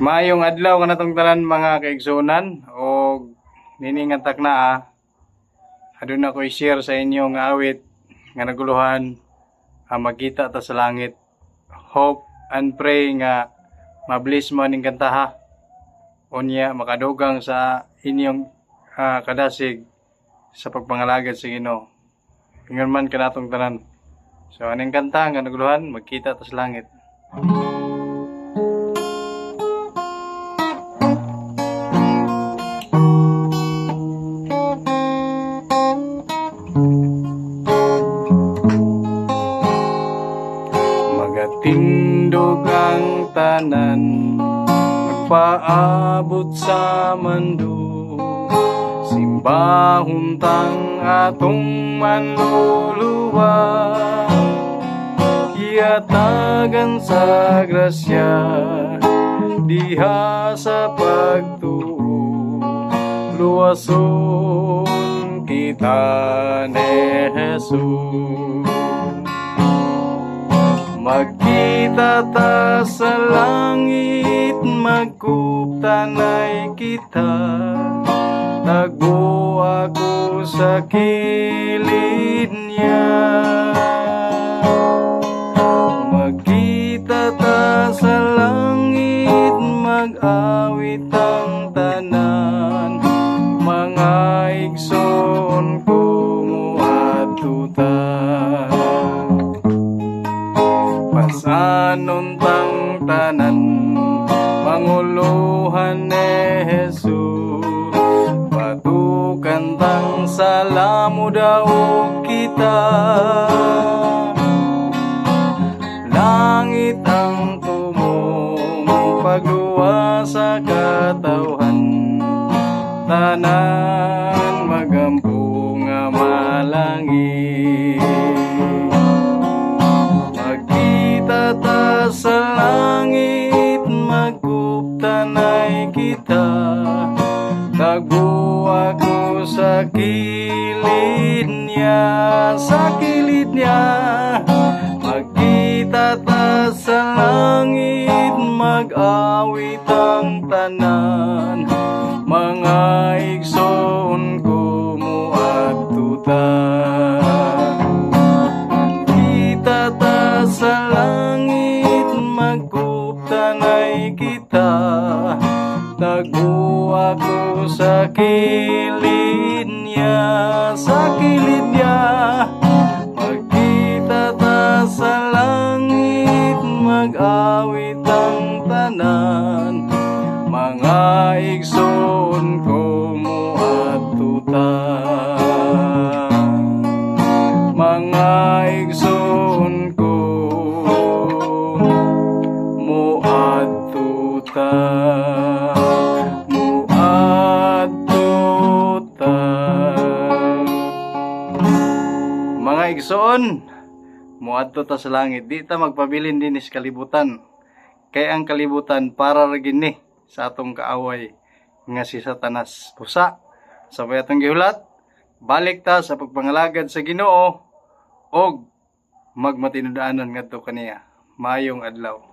Maayong adlaw ka natong tanan mga kaigsunan o niningatak na ah. Adun ako i-share sa inyo nga awit nga naguluhan ang magkita ta sa langit. Hope and pray nga mablis mo ning kanta ha. Unya makadugang sa inyong ah, kadasig sa pagpangalagad sa Ginoo. Ingon man kanatong tanan. So aning kanta nga naguluhan magkita ta sa langit. Magatindog ang tanan Magpaabot sa mando. Simbahon tang atong manluluwa Iyatagan sa grasya Diha sa pagtuo. Luwason kita ni Jesus Magkita ta sa langit, magkuptanay kita. Tagbo ako sa kilid niya. Magkita ta sa langit, mag-awit ang tanan. Mga igsoon ko mo. Pasanon tang tanan Manguluhan ni Jesus. Patukan tang salamu daw kita. Langit ang tumong Pagluwa sa katawhan Tanan langit, magkuptanay kita. Tagbo ako sa kilid niya, sa kilid niya. Magkita ta sa langit, mag-awit ang tanan. Mga igsoon ko mo at Kita ta sa langit, ako sa kilid niya, sa kilid niya. Magkita ta sa langit, mag-awit ang tanan. Mga igsoon ko igsoon mo adto ta sa langit. Di ta magpabilin din is kalibutan. Kay ang kalibutan para ra gini sa atong kaaway nga si Satanas pusa. Sabay atong gihulat balik ta sa pagpangalagad sa Ginoo og magmatinudanan ngadto kaniya. Mayong adlaw